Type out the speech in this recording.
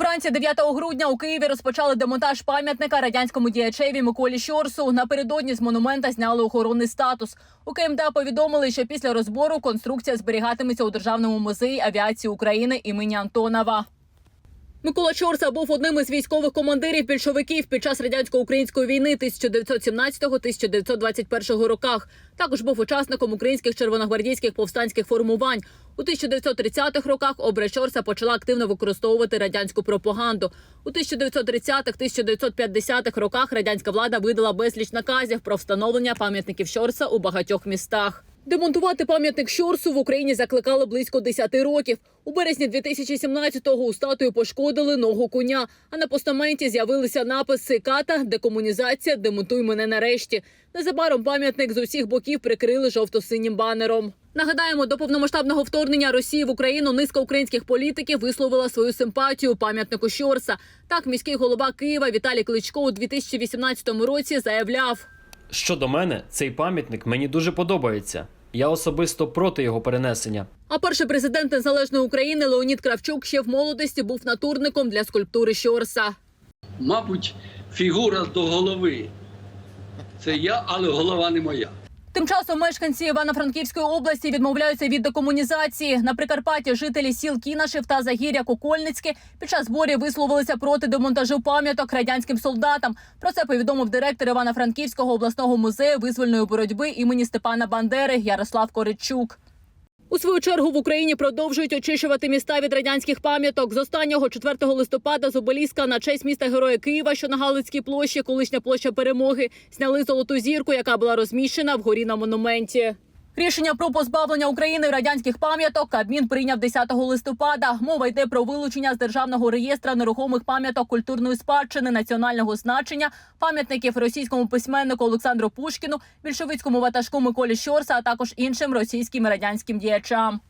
Вранці 9 грудня у Києві розпочали демонтаж пам'ятника радянському діячеві Миколі Щорсу. Напередодні з монумента зняли охоронний статус. У КМДА повідомили, що після розбору конструкція зберігатиметься у державному музеї авіації України імені Антонова. Микола Чорса був одним із військових командирів більшовиків під час радянсько-української війни 1917-1921 роках. Також був учасником українських червоногвардійських повстанських формувань. У 1930-х роках образ Чорса почала активно використовувати радянську пропаганду. У 1930-1950-х роках радянська влада видала безліч наказів про встановлення пам'ятників Чорса у багатьох містах. Демонтувати пам'ятник Щорсу в Україні закликали близько 10 років. У березні 2017-го у статую пошкодили ногу коня. А на постаменті з'явилися написи «Ката», «Декомунізація», «Демонтуй мене нарешті». Незабаром пам'ятник з усіх боків прикрили жовто-синім банером. Нагадаємо, до повномасштабного вторгнення Росії в Україну низка українських політиків висловила свою симпатію пам'ятнику Щорса. Так, міський голова Києва Віталій Кличко у 2018 році заявляв. Щодо мене, цей пам'ятник мені дуже подобається. Я особисто проти його перенесення. А перший президент незалежної України Леонід Кравчук ще в молодості був натурником для скульптури Щорса. Мабуть, фігура до голови. Це я, але голова не моя. Тим часом мешканці Івано-Франківської області відмовляються від декомунізації. На Прикарпатті жителі сіл Кінашев та Загір'я Кокольницьке під час зборів висловилися проти демонтажу пам'яток радянським солдатам. Про це повідомив директор Івано-Франківського обласного музею визвольної боротьби імені Степана Бандери Ярослав Коричук. У свою чергу в Україні продовжують очищувати міста від радянських пам'яток. З останнього 4 листопада з обеліска на честь міста Героя Києва, що на Галицькій площі, колишня площа перемоги, зняли золоту зірку, яка була розміщена вгорі на монументі. Рішення про позбавлення України радянських пам'яток Кабмін прийняв 10 листопада. Мова йде про вилучення з державного реєстра нерухомих пам'яток культурної спадщини національного значення, пам'ятників російському письменнику Олександру Пушкіну, більшовицькому ватажку Миколі Щорса, а також іншим російським і радянським діячам.